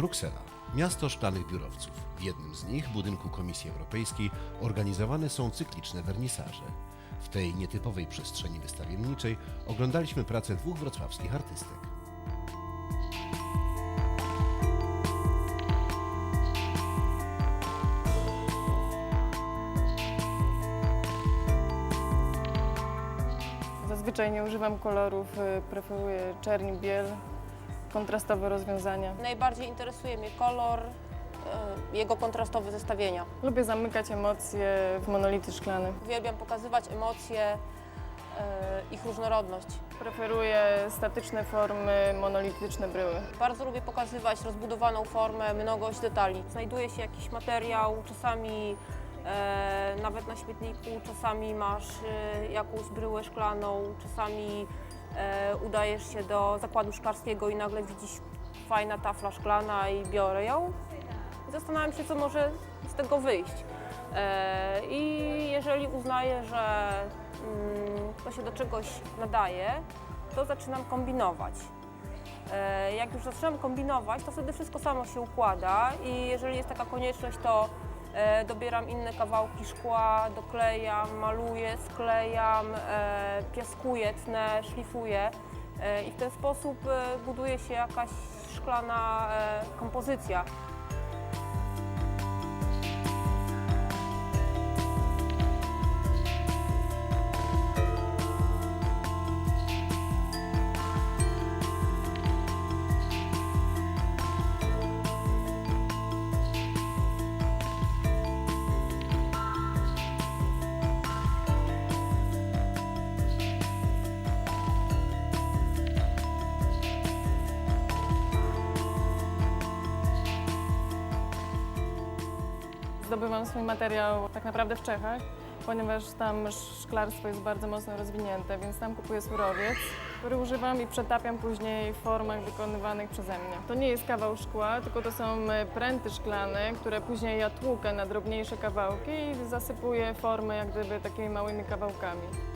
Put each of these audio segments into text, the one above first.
Bruksela, miasto szklanych biurowców. W jednym z nich, budynku Komisji Europejskiej, organizowane są cykliczne wernisaże. W tej nietypowej przestrzeni wystawienniczej oglądaliśmy pracę dwóch wrocławskich artystek. Zazwyczaj nie używam kolorów, y, preferuję czerń, biel, kontrastowe rozwiązania. Najbardziej interesuje mnie kolor, y, jego kontrastowe zestawienia. Lubię zamykać emocje w monolity szklane. Uwielbiam pokazywać emocje, y, ich różnorodność. Preferuję statyczne formy, monolityczne bryły. Bardzo lubię pokazywać rozbudowaną formę, mnogość detali. Znajduje się jakiś materiał, czasami e, nawet na śmietniku, czasami masz e, jakąś bryłę szklaną, czasami e, udajesz się do zakładu szklarskiego i nagle widzisz fajna tafla szklana i biorę ją. I zastanawiam się, co może z tego wyjść. E, I jeżeli uznaję, że mm, to się do czegoś nadaje, to zaczynam kombinować. E, Jak już zaczynam kombinować, to wtedy wszystko samo się układa i jeżeli jest taka konieczność, to e, dobieram inne kawałki szkła, doklejam, maluję, sklejam, e, piaskuję, tnę, szlifuję e, i w ten sposób e, buduje się jakaś szklana e, kompozycja. Zdobywam swój materiał tak naprawdę w Czechach, ponieważ tam szklarstwo jest bardzo mocno rozwinięte, więc tam kupuję surowiec, który używam i przetapiam później w formach wykonywanych przeze mnie. To nie jest kawał szkła, tylko to są e, pręty szklane, które później ja tłukę na drobniejsze kawałki i zasypuję formę jak gdyby takimi małymi kawałkami.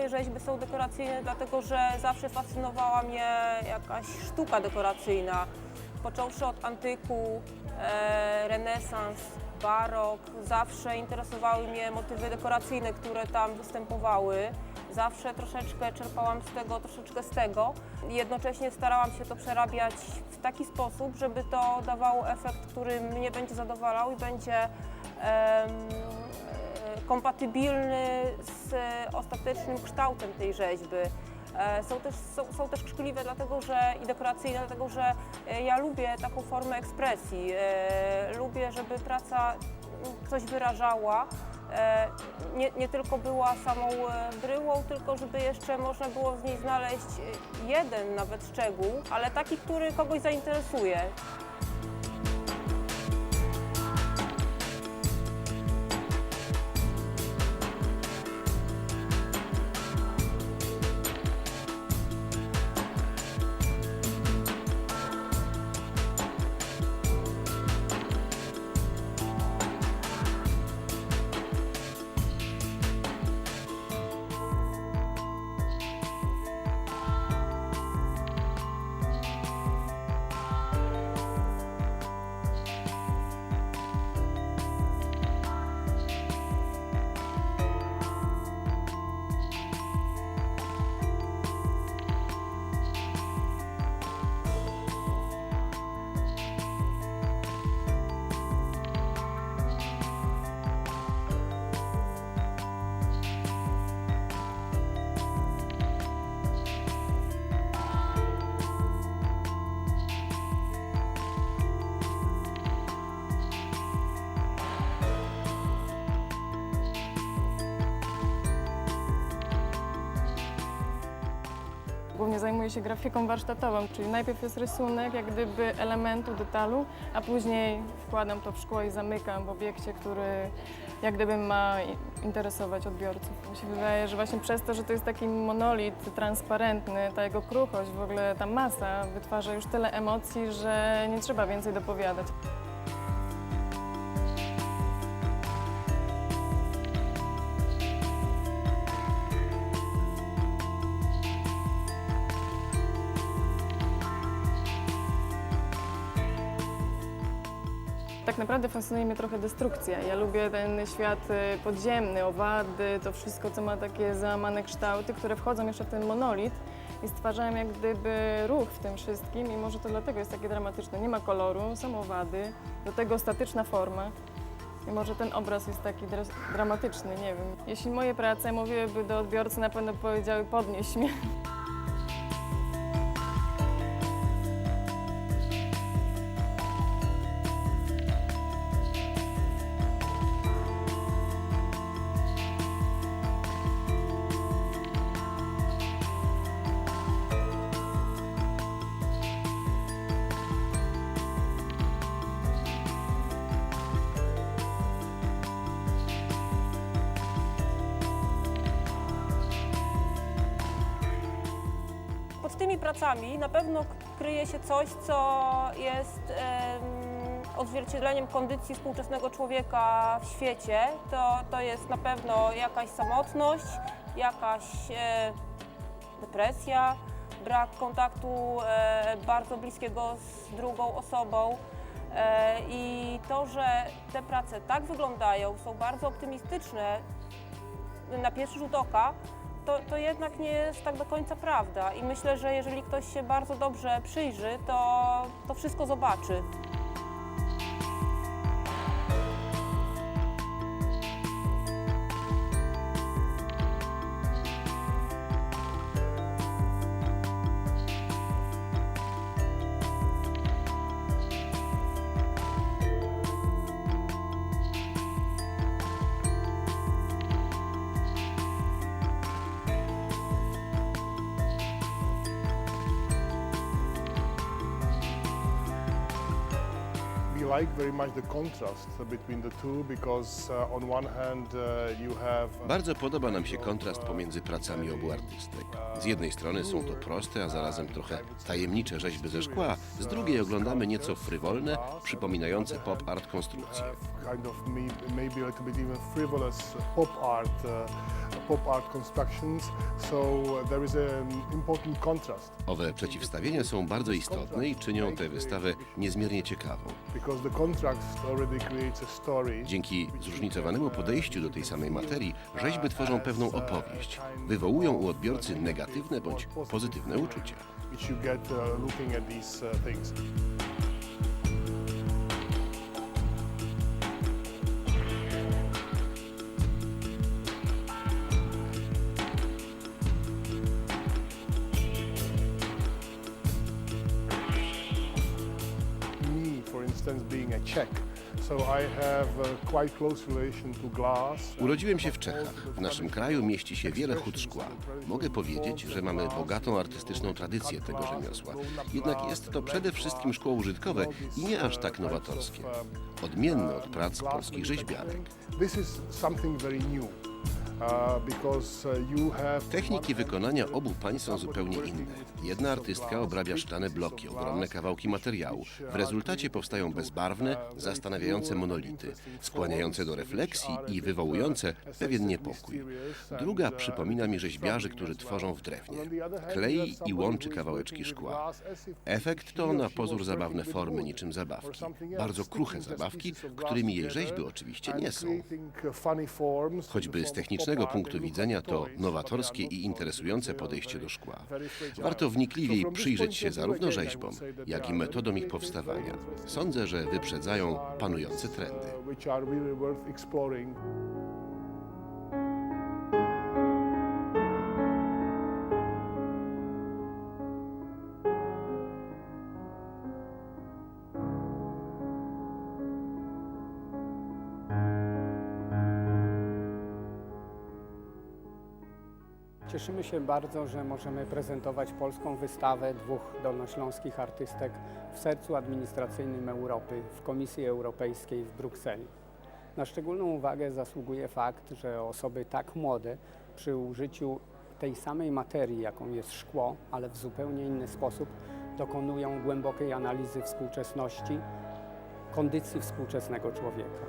Moje rzeźby są dekoracyjne, dlatego że zawsze fascynowała mnie jakaś sztuka dekoracyjna. Począwszy od antyku, e, renesans, barok, zawsze interesowały mnie motywy dekoracyjne, które tam występowały. Zawsze troszeczkę czerpałam z tego, troszeczkę z tego. Jednocześnie starałam się to przerabiać w taki sposób, żeby to dawało efekt, który mnie będzie zadowalał i będzie kompatybilny z ostatecznym kształtem tej rzeźby. E, Są też, są, są też krzykliwe dlatego, że i dekoracyjne, dlatego że e, ja lubię taką formę ekspresji. E, Lubię, żeby praca coś wyrażała. E, Nie, nie tylko była samą e, bryłą, tylko żeby jeszcze można było z niej znaleźć e, jeden nawet szczegół, ale taki, który kogoś zainteresuje. Głównie zajmuję się grafiką warsztatową, czyli najpierw jest rysunek, jak gdyby elementu, detalu, a później wkładam to w szkło i zamykam w obiekcie, który jak gdyby ma interesować odbiorców. Mi się wydaje, że właśnie przez to, że to jest taki monolit transparentny, ta jego kruchość, w ogóle ta masa wytwarza już tyle emocji, że nie trzeba więcej dopowiadać. Naprawdę fascynuje mnie trochę destrukcja. Ja lubię ten świat y, podziemny, owady, to wszystko, co ma takie załamane kształty, które wchodzą jeszcze w ten monolit i stwarzają jak gdyby ruch w tym wszystkim i może to dlatego jest takie dramatyczne. Nie ma koloru, są owady, do tego statyczna forma. I może ten obraz jest taki dra- dramatyczny, nie wiem. Jeśli moje prace mówiłyby do odbiorcy, na pewno powiedziały podnieś mnie. Pod tymi pracami na pewno kryje się coś, co jest em, odzwierciedleniem kondycji współczesnego człowieka w świecie. To, to jest na pewno jakaś samotność, jakaś e, depresja, brak kontaktu e, bardzo bliskiego z drugą osobą. E, I to, że te prace tak wyglądają, są bardzo optymistyczne, na pierwszy rzut oka, to, to jednak nie jest tak do końca prawda. I myślę, że jeżeli ktoś się bardzo dobrze przyjrzy, to, to wszystko zobaczy. Like very much the contrast between the two because uh, on one hand uh, you have uh, Bardzo podoba nam się kontrast pomiędzy pracami obu artystek. Z jednej strony są to proste, a zarazem trochę tajemnicze rzeźby ze szkła, z drugiej oglądamy nieco frywolne, przypominające pop art konstrukcje. uh, kind of may, maybe a little bit even frivolous pop art uh, pop art constructions so uh, there is an important contrast Owe przeciwstawienia są bardzo istotne i czynią tę wystawę niezmiernie ciekawą. because the contrast already creates a story Dzięki zróżnicowanemu podejściu do tej samej materii, rzeźby tworzą pewną opowieść. Wywołują u odbiorcy negatywne bądź pozytywne uczucia. which you get uh, looking at these uh, things glass. Urodziłem się w Czechach. W naszym kraju mieści się wiele hut szkła. Mogę powiedzieć, że mamy bogatą artystyczną tradycję tego rzemiosła. Jednak jest to przede wszystkim szkło użytkowe i nie aż tak nowatorskie. Odmienne od prac polskich rzeźbiarek. This is something very new. Techniki wykonania obu pań są zupełnie inne. Jedna artystka obrabia szklane bloki, ogromne kawałki materiału. W rezultacie powstają bezbarwne, zastanawiające monolity, skłaniające do refleksji i wywołujące pewien niepokój. Druga przypomina mi rzeźbiarzy, którzy tworzą w drewnie. Klei i łączy kawałeczki szkła. Efekt to na pozór zabawne formy, niczym zabawki. Bardzo kruche zabawki, którymi jej rzeźby oczywiście nie są. Choćby z technicznego punktu widzenia to nowatorskie i interesujące podejście do szkła. Warto wnikliwiej przyjrzeć się zarówno rzeźbom, jak i metodom ich powstawania. Sądzę, że wyprzedzają panujące trendy. Cieszymy się bardzo, że możemy prezentować polską wystawę dwóch dolnośląskich artystek w sercu administracyjnym Europy, w Komisji Europejskiej w Brukseli. Na szczególną uwagę zasługuje fakt, że osoby tak młode przy użyciu tej samej materii, jaką jest szkło, ale w zupełnie inny sposób, dokonują głębokiej analizy współczesności, kondycji współczesnego człowieka.